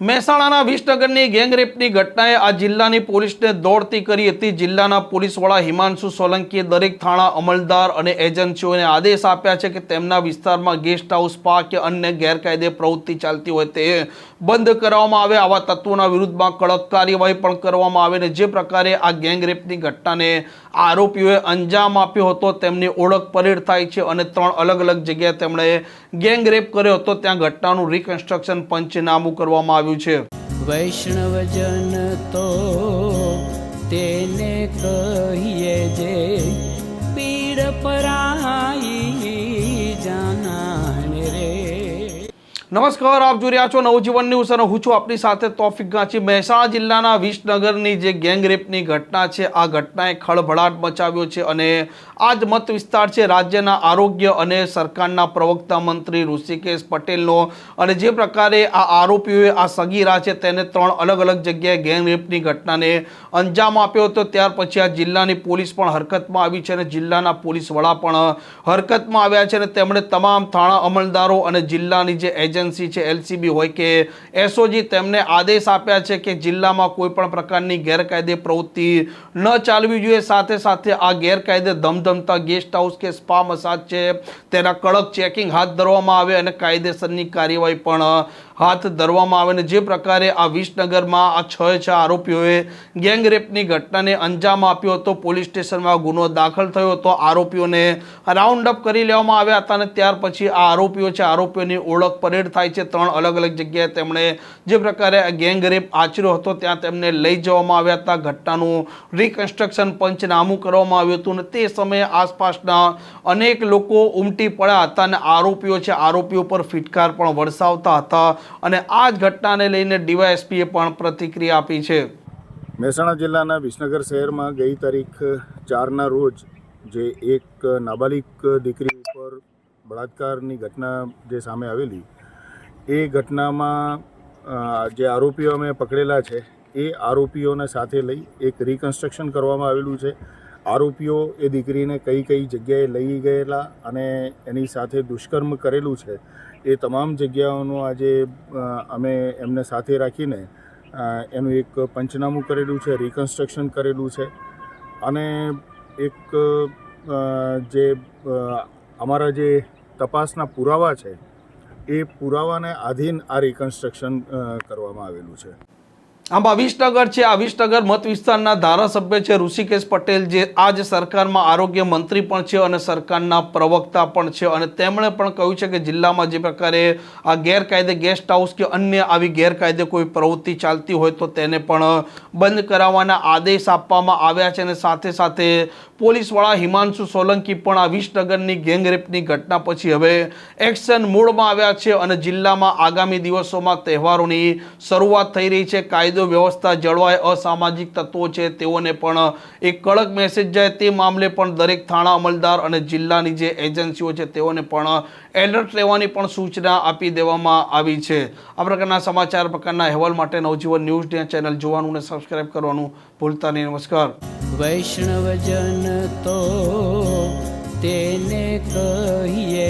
મહેસાણાના વિસનગરની ગેંગરેપની ઘટનાએ આ જિલ્લાની પોલીસને દોડતી કરી હતી. જિલ્લાના પોલીસ વડા હિમાંશુ સોલંકીએ દરેક થાણા અમલદાર અને એજન્સીઓને આદેશ આપ્યા છે કે તેમના વિસ્તારમાં ગેસ્ટ હાઉસ સ્પા કે અન્ય ગેરકાયદે પ્રવૃત્તિ ચાલતી હોય તે બંધ કરવામાં આવે. આવા તત્વોના વિરુદ્ધમાં કડક કાર્યવાહી પણ કરવામાં આવે ને જે પ્રકારે આ ગેંગરેપની ઘટનાને આરોપીઓએ અંજામ આપ્યો હતો, તેમની ઓળખ પરેડ થાય છે અને ત્રણ અલગ અલગ જગ્યાએ તેમણે ગેંગરેપ કર્યો હતો. ત્યાં ઘટનાનું રિકન્સ્ટ્રક્શન પંચનામું કરવામાં આવ્યું છે. વૈષ્ણવજન તો તેને કહીએ જે નમસ્કાર, આપ જોઈ રહ્યા છો નવજીવન ન્યૂઝ અને હું છું આપની સાથે તોફિક ગાંચી. મહેસાણા જિલ્લાના વિસનગરની જે ગેંગરેપની ઘટના છે, આ ઘટનાએ ખળભળાટ મચાવ્યો છે અને આ જ મત વિસ્તાર છે રાજ્યના આરોગ્ય અને સરકારના પ્રવક્તા મંત્રી ઋષિકેશ પટેલનો અને જે પ્રકારે આ આરોપીઓએ આ સગીરા છે તેને ત્રણ અલગ અલગ જગ્યાએ ગેંગરેપની ઘટનાને અંજામ આપ્યો હતો. ત્યાર પછી આ જિલ્લાની પોલીસ પણ હરકતમાં આવી છે અને જિલ્લાના પોલીસ વડા પણ હરકતમાં આવ્યા છે અને તેમણે તમામ થાણા અમલદારો અને જિલ્લાની જે એજન્સી છે એલસીબી હોય કે એસઓજી તેમને આદેશ આપ્યા છે કે જિલ્લામાં કોઈ પણ પ્રકારની ગેરકાયદે પ્રવૃત્તિ ન ચાલવી જોઈએ. સાથે સાથે આ ગેરકાયદે ધમધમતા ગેસ્ટ હાઉસ કે સ્પા મસાજ છે, તેના કડક ચેકિંગ હાથ ધરવામાં આવે અને કાયદેસરની કાર્યવાહી પણ હાથ ધરવામાં આવે અને જે પ્રકારે આ વિસનગરમાં આ છ છ આરોપીઓએ ગેંગરેપની ઘટનાને અંજામ આપ્યો હતો. પોલીસ સ્ટેશનમાં ગુનો દાખલ થયો હતો. આરોપીઓને રાઉન્ડ અપ કરી લેવામાં આવ્યા હતા અને ત્યાર પછી આ આરોપીઓ છે, આરોપીઓની ઓળખ પરેડ થાય છે. ત્રણ અલગ અલગ જગ્યાએ તેમણે જે પ્રકારે ગેંગરેપ આચર્યો હતો, ત્યાં તેમને લઈ જવામાં આવ્યા હતા. ઘટનાનું રિકન્સ્ટ્રક્શન પંચનામું કરવામાં આવ્યું હતું અને તે સમયે આસપાસના અનેક લોકો ઉમટી પડ્યા હતા અને આરોપીઓ છે, આરોપીઓ પર ફિટકાર પણ વરસાવતા હતા. અને આ જ ઘટનાને લઈને ડીવાયએસપીએ પણ પ્રતિક્રિયા આપી છે. મહેસાણા જિલ્લાના વિસનગર શહેરમાં ગઈ તારીખ ચારના રોજ જે એક નાબાલિક દીકરી ઉપર બળાત્કારની ઘટના જે સામે આવેલી, એ ઘટનામાં જે આરોપીઓ અમે પકડેલા છે, એ આરોપીઓને સાથે લઈ એક રિકન્સ્ટ્રક્શન કરવામાં આવેલું છે. આરોપીઓ એ દીકરીને કઈ કઈ જગ્યાએ લઈ ગયેલા અને એની સાથે દુષ્કર્મ કરેલું છે. એ તમામ જગ્યાઓનું આજે અમે એમને સાથે રાખીને એનું એક પંચનામું કરેલું છે રિકન્સ્ટ્રક્શન કરેલું છે. અને એક જે અમારા જે તપાસના પુરાવા છે, એ પુરાવાને આધીન આ રિકન્સ્ટ્રક્શન કરવામાં આવેલું છે. આમાં વિસનગર છે, આ વિસનગર મત વિસ્તારના ધારાસભ્ય છે ઋષિકેશ પટેલ, જે આજ સરકારમાં આરોગ્ય મંત્રી પણ છે અને સરકારના પ્રવક્તા પણ છે. અને તેમણે પણ કહ્યું છે કે જિલ્લામાં જે પ્રકારે આ ગેરકાયદે ગેસ્ટ હાઉસ કે અન્ય આવી ગેરકાયદે કોઈ પ્રવૃત્તિ ચાલતી હોય તો તેને પણ બંધ કરાવવાના આદેશ આપવામાં આવ્યા છે અને સાથે સાથે પોલીસ વડા હિમાંશુ સોલંકી પણ આ વિસનગરની ગેંગરેપની ઘટના પછી હવે એક્શન મૂળમાં આવ્યા છે અને જિલ્લામાં આગામી દિવસોમાં તહેવારોની શરૂઆત થઈ રહી છે. કાયદો વ્યવસ્થા જળવાય અસામાજિક તત્વો છે, તેઓને પણ એક કડક મેસેજ જાય તે મામલે પણ દરેક થાણા અમલદાર અને જિલ્લાની જે એજન્સીઓ છે તેઓને પણ એલર્ટ રહેવાની પણ સૂચના આપી દેવામાં આવી છે. આ પ્રકારના સમાચાર પ્રકારના અહેવાલ માટે નવજીવન ન્યૂઝ ચેનલ જોવાનું અને સબસ્ક્રાઈબ કરવાનું ભૂલતા નહીં. નમસ્કાર. વૈષ્ણવજન તો તેને કહીએ